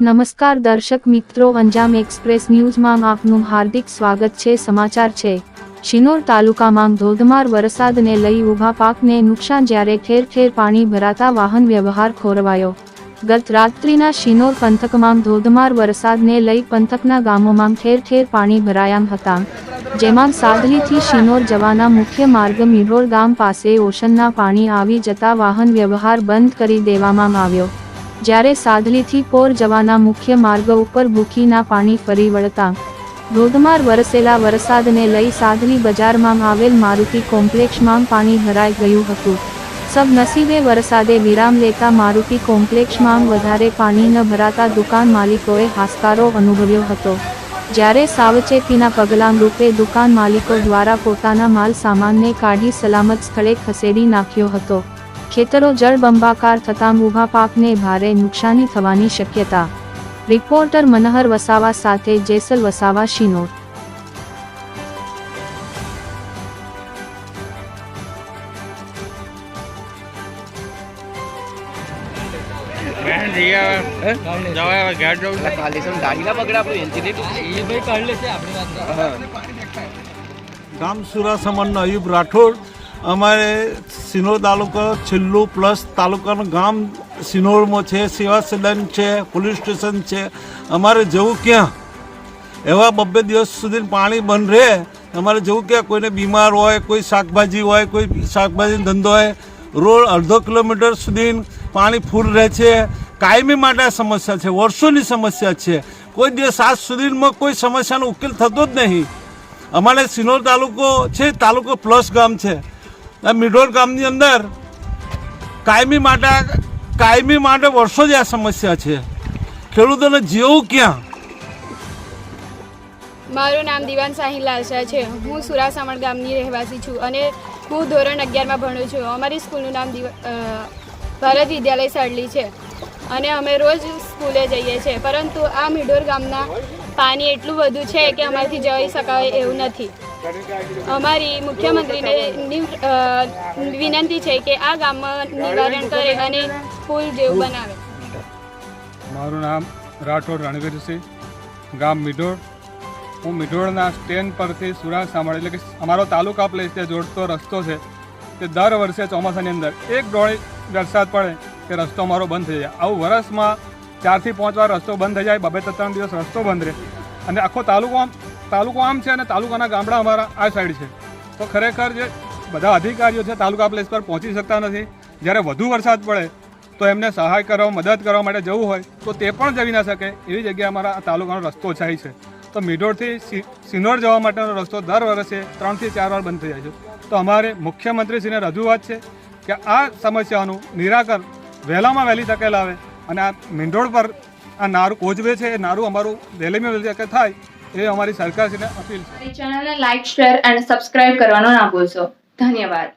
નમસ્કાર દર્શક મિત્રો અંજામ એક્સપ્રેસ ન્યૂઝમાં આપનું હાર્દિક સ્વાગત છે. સમાચાર છે. શિનોર તાલુકામાં ધોધમાર વરસાદને લઈ ઊભા પાકને નુકસાન જ્યારે ઠેર ઠેર પાણી ભરાતા વાહન વ્યવહાર ખોરવાયો. ગત રાત્રિના શિનોર પંથકમાં ધોધમાર વરસાદને લઈ પંથકના ગામોમાં ઠેર ઠેર પાણી ભરાયા હતા. જેમાં સાદલીથી શિનોર જવાના મુખ્ય માર્ગ મિરોળ ગામ પાસે ઓશનના પાણી આવી જતા વાહન વ્યવહાર બંધ કરી દેવામાં આવ્યો. જ્યારે સાદલીથી પોર જવાના મુખ્ય માર્ગ ઉપર ભૂખીના પાણી ફરી વળતા, ધોધમાર વરસેલા વરસાદને લઈ સાદલી બજારમાં આવેલ મારુતિ કોમ્પ્લેક્ષમાં પાણી ભરાઈ ગયું હતું. સબનસીબે વરસાદે વિરામ લેતા મારુતિ કોમ્પ્લેક્ષમાં વધારે પાણી ન ભરાતા દુકાન માલિકોએ હાશકારો અનુભવ્યો હતો. જ્યારે સાવચેતીના પગલાં રૂપે દુકાન માલિકો દ્વારા પોતાના માલ સામાનને કાઢી સલામત સ્થળે ખસેડી નાખ્યો હતો. ખેતરો જળબંબાકાર થતાં ઊભા પાકને ભારે નુકસાની થવાની શક્યતા. રિપોર્ટર મનહર વસાવા સાથે જેસલ વસાવા, શિનોર. ગામ સુરાસમણનો અયુબ રાઠોડ. અમારે સિનોર તાલુકો છેલ્લું પ્લસ તાલુકાનું ગામ સિનોરમાં છે, સેવા સદન છે, પોલીસ સ્ટેશન છે. અમારે જવું ક્યાં? એવા બબ્બે દિવસ સુધી પાણી બંધ રહે. અમારે જવું ક્યાં? કોઈને બીમાર હોય, કોઈ શાકભાજી હોય, કોઈ શાકભાજીનો ધંધો હોય. રોડ અડધો કિલોમીટર સુધી પાણી ફૂલ રહે છે. કાયમી માટે સમસ્યા છે, વર્ષોની સમસ્યા છે. કોઈ દિવસ આજ સુધીમાં કોઈ સમસ્યાનો ઉકેલ થતો જ નહીં. અમારે સિનોર તાલુકો છે, તાલુકો પ્લસ ગામ છે. મિડોર ગામની અંદર કાયમી માટે કાયમી માટે વર્ષો જ આ સમસ્યા છે. ખેડૂતોને જેવું ક્યાં? મારું નામ દિવાન સાહિલ લાલશા છે. હું સુરાસામણ ગામની રહેવાસી છું અને હું ધોરણ અગિયારમાં ભણું છું. અમારી સ્કૂલનું નામ ભારત વિદ્યાલય સાડલી છે. અને અમે રોજ સ્કૂલે જઈએ છીએ. પરંતુ આ મિડોર ગામના પાણી એટલું બધું છે કે અમારાથી જઈ શકાય એવું નથી. અમારી મુખ્યમંત્રીને વિનંતી છે કે આ ગામમાં નિવારણ કરે અને પુલ જેવું બનાવે. મારું નામ રાઠોડ રણવીરસિંહ ગામ મિઢોળ. હું મિઢોળના સ્ટેન્ડ પરથી સુરાજ સાંભળ, એટલે કે અમારો તાલુકા પ્લેસ તે જોડતો રસ્તો છે, તે દર વર્ષે ચોમાસાની અંદર એક ડોળી વરસાદ પડે કે રસ્તો અમારો બંધ થઈ જાય. આવું વર્ષમાં ચારથી પાંચ વાર રસ્તો બંધ થઈ જાય, બબે ત્રણ દિવસ રસ્તો બંધ રહે. અને આખો તાલુકો આમ તાલુકો આમ છે અને તાલુકાના ગામડા અમારા આ સાઈડ છે. તો ખરેખર જે બધા અધિકારીઓ છે તાલુકા પ્લેસ પર પહોંચી શકતા નથી. જ્યારે વધુ વરસાદ પડે તો એમને સહાય કરવા, મદદ કરવા માટે જવું હોય તો તે પણ જઈ ના શકે. એવી જગ્યાએ અમારા તાલુકાનો રસ્તો થાય છે. તો મિઢોળથી સિનોર જવા માટેનો રસ્તો દર વર્ષે ત્રણથી ચાર વાર બંધ થઈ જાય છે. તો અમારે મુખ્યમંત્રીશ્રીને રજૂઆત છે કે આ સમસ્યાનું નિરાકરણ વહેલામાં વહેલી તકે લાવે અને આ મિંઢોળ પર આ નારું કોચવે છે, એ નારું અમારું વહેલીમાં વહેલી તકે થાય એ અમારી સરકારશ્રીને અપીલ છે. ચેનલને લાઈક શેર અને સબસ્ક્રાઇબ કરવાનો ના ભૂલશો. ધન્યવાદ.